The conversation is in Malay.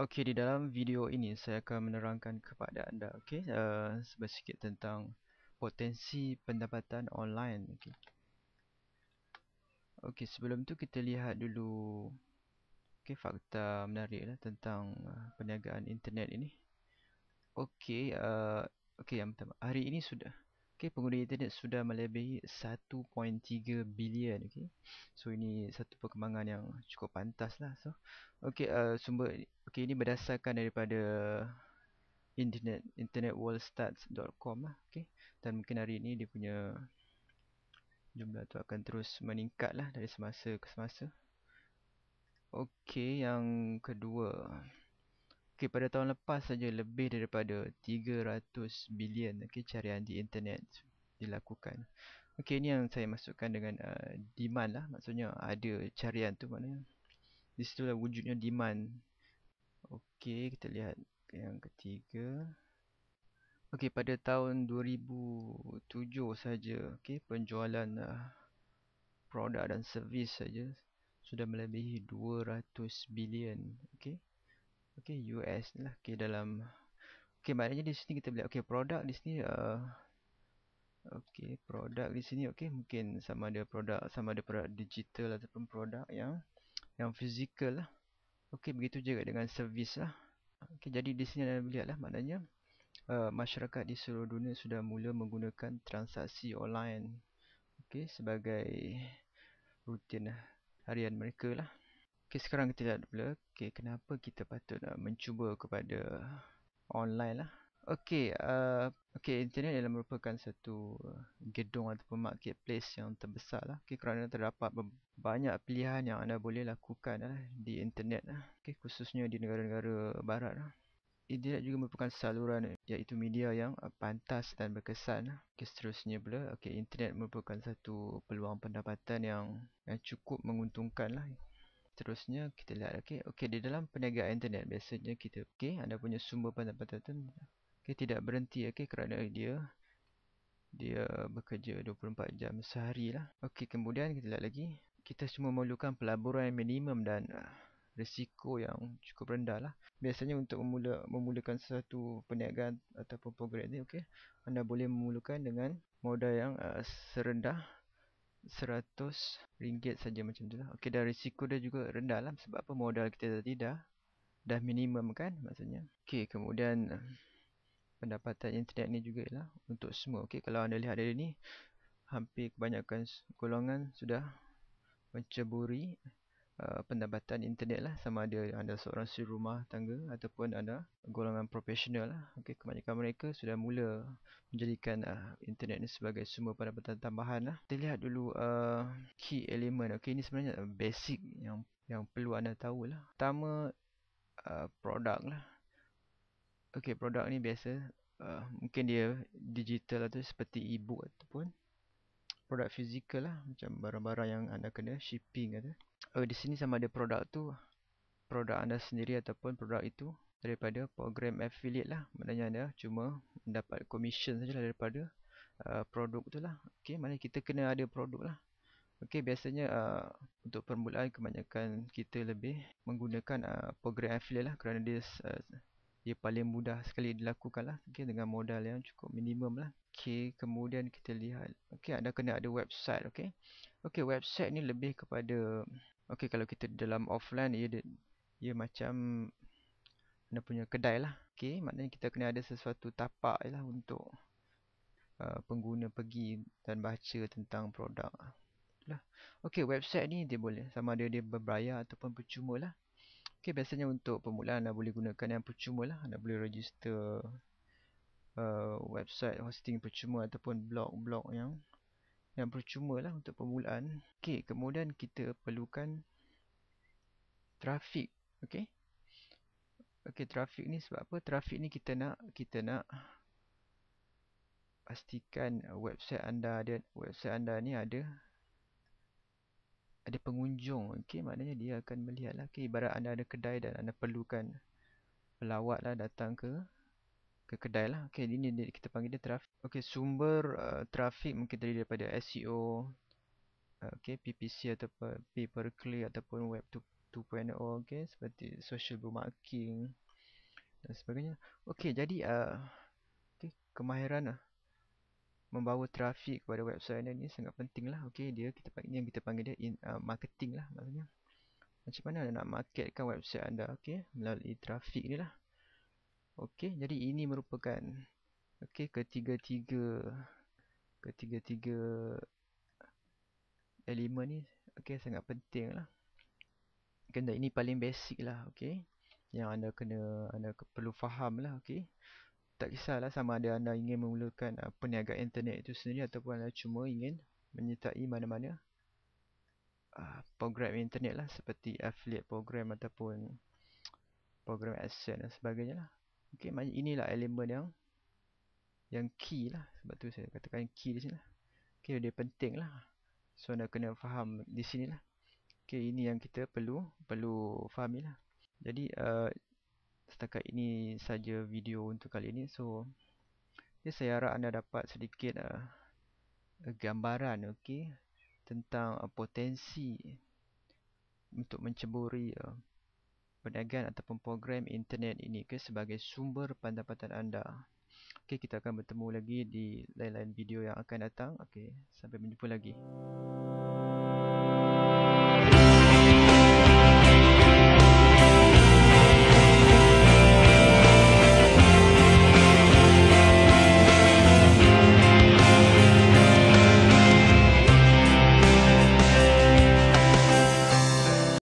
Okey, di dalam video ini saya akan menerangkan kepada anda okey uh, sedikit tentang potensi pendapatan online okey. Okey, sebelum tu kita lihat dulu okey fakta menariklah tentang uh, perniagaan internet ini. Okey, uh, okey yang pertama, hari ini sudah okey pengguna internet sudah melebihi 1.3 bilion okey. So ini satu perkembangan yang cukup pantaslah. So okey uh, sumber Okey, ini berdasarkan daripada internet internetworldstats.com lah. Okey. Dan mungkin hari ini dia punya jumlah tu akan terus meningkat lah dari semasa ke semasa. Okey, yang kedua. Okey, pada tahun lepas saja lebih daripada 300 bilion okey carian di internet dilakukan. Okey, ini yang saya masukkan dengan uh, demand lah. Maksudnya ada carian tu maknanya di situ lah wujudnya demand Okey, kita lihat yang ketiga. Okey, pada tahun 2007 saja, okey, penjualan uh, produk dan servis saja sudah melebihi 200 bilion, okey. Okey, US lah, okey dalam Okey, maknanya di sini kita lihat okey produk di sini uh, okey, produk di sini okey mungkin sama ada produk sama ada produk digital ataupun produk yang yang fizikal lah. Okey, begitu juga dengan servis lah. Okey, jadi di sini anda lihat lah maknanya uh, masyarakat di seluruh dunia sudah mula menggunakan transaksi online okey, sebagai rutin harian mereka lah. Okey, sekarang kita lihat pula okey, kenapa kita patut uh, mencuba kepada online lah. Okey, uh, okey internet adalah merupakan satu uh, gedung ataupun marketplace yang terbesar lah. Okey, kerana terdapat banyak pilihan yang anda boleh lakukan lah di internet lah. Okey, khususnya di negara-negara barat lah. Internet juga merupakan saluran iaitu media yang pantas dan berkesan. Lah. Okey, seterusnya pula, okey internet merupakan satu peluang pendapatan yang yang cukup menguntungkan lah. Seterusnya kita lihat okey okey di dalam perniagaan internet biasanya kita okey anda punya sumber pendapatan okay, tidak berhenti okay, kerana dia dia bekerja 24 jam sehari lah. Okey, kemudian kita lihat lagi. Kita semua memerlukan pelaburan minimum dan uh, risiko yang cukup rendah lah. Biasanya untuk memula, memulakan sesuatu perniagaan ataupun program ni, okey, anda boleh memulakan dengan modal yang uh, serendah RM100 saja macam tu lah. Okey, dan risiko dia juga rendah lah. Sebab apa modal kita tadi dah, dah minimum kan maksudnya. Okey, kemudian... Uh, pendapatan internet ni juga lah untuk semua. Okey, kalau anda lihat dari ni, hampir kebanyakan golongan sudah menceburi uh, pendapatan internet lah sama ada anda seorang si rumah tangga ataupun anda golongan profesional lah. Okey, kebanyakan mereka sudah mula menjadikan uh, internet ni sebagai sumber pendapatan tambahan lah. Kita lihat dulu uh, key element. Okey, ini sebenarnya basic yang yang perlu anda tahu lah. Pertama, uh, produk lah. Okey, produk ni biasa uh, mungkin dia digital atau seperti e-book ataupun produk fizikal lah macam barang-barang yang anda kena shipping kata. Oh, di sini sama ada produk tu produk anda sendiri ataupun produk itu daripada program affiliate lah. Maknanya anda cuma mendapat commission sajalah daripada uh, produk tu lah. Okey, mana kita kena ada produk lah. Okey, biasanya uh, untuk permulaan kebanyakan kita lebih menggunakan uh, program affiliate lah kerana dia uh, dia paling mudah sekali dilakukan lah okay, dengan modal yang cukup minimum lah okay, kemudian kita lihat okay, anda kena ada website okay. Okay, website ni lebih kepada okay, kalau kita dalam offline ia, ia macam anda punya kedai lah okay, maknanya kita kena ada sesuatu tapak lah untuk uh, pengguna pergi dan baca tentang produk lah. Okay, website ni dia boleh sama ada dia berbayar ataupun percuma lah Okay, biasanya untuk permulaan anda boleh gunakan yang percuma lah. Anda boleh register uh, website hosting percuma ataupun blog-blog yang yang percuma lah untuk permulaan. Okay, kemudian kita perlukan trafik. Okay. Okay, trafik ni sebab apa? Trafik ni kita nak kita nak pastikan website anda ada website anda ni ada ada pengunjung. Okey maknanya dia akan melihat lah. Okey ibarat anda ada kedai dan anda perlukan pelawat lah datang ke ke kedai lah. Okey ini kita panggil dia trafik okey sumber uh, trafik mungkin terdiri daripada SEO uh, okey PPC ataupun pay per click ataupun web to 2.0 okay, seperti social bookmarking dan sebagainya. Okey, jadi uh, okay, kemahiran uh, membawa trafik kepada website anda ni sangat penting lah. Okey, dia kita panggil yang kita panggil dia in, uh, marketing lah maksudnya. Macam mana anda nak marketkan website anda? Okey, melalui trafik ni lah. Okey, jadi ini merupakan okey ketiga-tiga ketiga-tiga elemen ni okey sangat penting lah. Kena ini paling basic lah, okey. Yang anda kena anda perlu faham lah, okey. Tak kisahlah sama ada anda ingin memulakan uh, perniagaan internet itu sendiri ataupun anda cuma ingin menyertai mana-mana uh, program internet lah seperti affiliate program ataupun program AdSense dan sebagainya lah. Okey, macam inilah elemen yang yang key lah. Sebab tu saya katakan key di sini lah. Okey, dia penting lah. So, anda kena faham di sini lah. Okey, ini yang kita perlu perlu fahami lah. Jadi, uh, setakat ini saja video untuk kali ini. So, jadi saya harap anda dapat sedikit uh, gambaran okey tentang uh, potensi untuk menceburi uh, perniagaan ataupun program internet ini ke sebagai sumber pendapatan anda. Okey, kita akan bertemu lagi di lain-lain video yang akan datang. Okey, sampai berjumpa lagi.